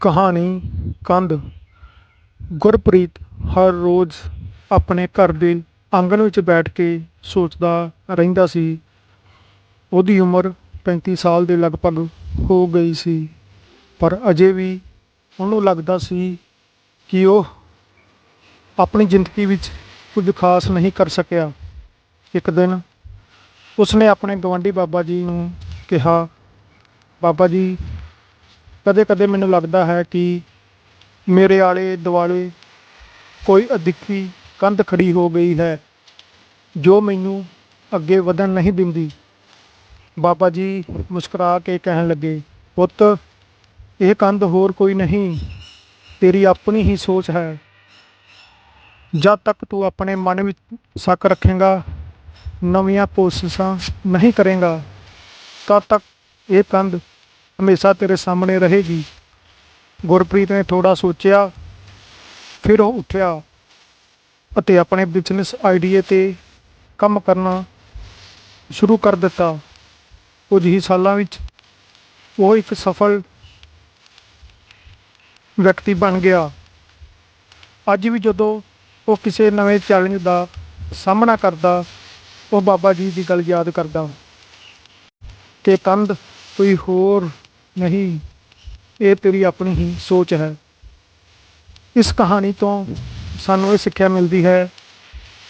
ਕਹਾਣੀ ਕੰਧ। ਗੁਰਪ੍ਰੀਤ ਹਰ ਰੋਜ਼ ਆਪਣੇ ਘਰ ਦੇ ਆਂਗਣ ਵਿੱਚ ਬੈਠ ਕੇ ਸੋਚਦਾ ਰਹਿੰਦਾ ਸੀ, ਉਹਦੀ ਉਮਰ 35 ਸਾਲ ਦੇ ਲਗਭਗ ਹੋ ਗਈ ਸੀ। ਪਰ ਅਜੇ ਵੀ ਉਹਨੂੰ ਲੱਗਦਾ ਸੀ ਕਿ ਉਹ ਆਪਣੀ ਜ਼ਿੰਦਗੀ ਵਿੱਚ ਕੁਝ ਖਾਸ ਨਹੀਂ ਕਰ ਸਕਿਆ। ਇੱਕ ਦਿਨ ਉਸਨੇ ਆਪਣੇ ਗਵਾਂਢੀ ਬਾਬਾ ਜੀ ਨੂੰ ਕਿਹਾ, ਬਾਬਾ ਜੀ ਕਦੇ ਕਦੇ ਮੈਨੂੰ ਲੱਗਦਾ ਹੈ ਕਿ ਮੇਰੇ ਆਲੇ ਦੁਆਲੇ ਕੋਈ ਅਦਿੱਖੀ ਕੰਧ ਖੜੀ ਹੋ ਗਈ ਹੈ, ਜੋ ਮੈਨੂੰ ਅੱਗੇ ਵਧਣ ਨਹੀਂ ਦਿੰਦੀ। ਬਾਬਾ ਜੀ ਮੁਸਕਰਾ ਕੇ ਕਹਿਣ ਲੱਗੇ, ਪੁੱਤ, ਇਹ ਕੰਧ ਹੋਰ ਕੋਈ ਨਹੀਂ, ਤੇਰੀ ਆਪਣੀ ਹੀ ਸੋਚ ਹੈ। ਜਦ ਤੱਕ ਤੂੰ ਆਪਣੇ ਮਨ ਵਿੱਚ ਸ਼ੱਕ ਰੱਖੇਗਾ, ਨਵੀਆਂ ਕੋਸ਼ਿਸ਼ਾਂ ਨਹੀਂ ਕਰੇਗਾ, ਤਦ ਤੱਕ ਇਹ ਕੰਧ ਹਮੇਸ਼ਾ ਤੇਰੇ ਸਾਹਮਣੇ ਰਹੇਗੀ ਗੁਰਪ੍ਰੀਤ ਨੇ ਥੋੜਾ ਸੋਚਿਆ, ਫਿਰ ਉਹ ਉੱਠਿਆ ਅਤੇ ਆਪਣੇ ਬਿਜ਼ਨਸ ਆਈਡੀਏ ਤੇ ਕੰਮ ਕਰਨਾ ਸ਼ੁਰੂ ਕਰ ਦਿੱਤਾ। ਕੁਝ ਹੀ ਸਾਲਾਂ ਵਿੱਚ ਉਹ ਇੱਕ ਸਫਲ ਵਿਅਕਤੀ ਬਣ ਗਿਆ। ਅੱਜ ਵੀ ਜਦੋਂ ਉਹ ਕਿਸੇ ਨਵੇਂ ਚੈਲੰਜ ਦਾ ਸਾਹਮਣਾ ਕਰਦਾ, ਉਹ ਬਾਬਾ ਜੀ ਦੀ ਗੱਲ ਯਾਦ ਕਰਦਾ। ਕਿ ਕੰਧ ਕੋਈ ਹੋਰ ਨਹੀਂ, ਇਹ ਤੇਰੀ ਆਪਣੀ ਹੀ ਸੋਚ ਹੈ। ਇਸ ਕਹਾਣੀ ਤੋਂ ਸਾਨੂੰ ਇਹ ਸਿੱਖਿਆ ਮਿਲਦੀ ਹੈ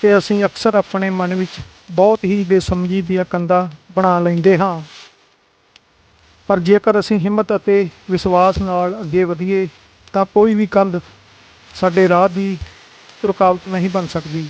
ਕਿ ਅਸੀਂ ਅਕਸਰ ਆਪਣੇ ਮਨ ਵਿੱਚ ਬਹੁਤ ਹੀ ਬੇਸਮਝੀ ਦੀਆਂ ਕੰਧਾਂ ਬਣਾ ਲੈਂਦੇ ਹਾਂ। ਪਰ ਜੇਕਰ ਅਸੀਂ ਹਿੰਮਤ ਅਤੇ ਵਿਸ਼ਵਾਸ ਨਾਲ ਅੱਗੇ ਵਧੀਏ, ਤਾਂ ਕੋਈ ਵੀ ਕੰਧ ਸਾਡੇ ਰਾਹ ਦੀ ਰੁਕਾਵਟ ਨਹੀਂ ਬਣ ਸਕਦੀ।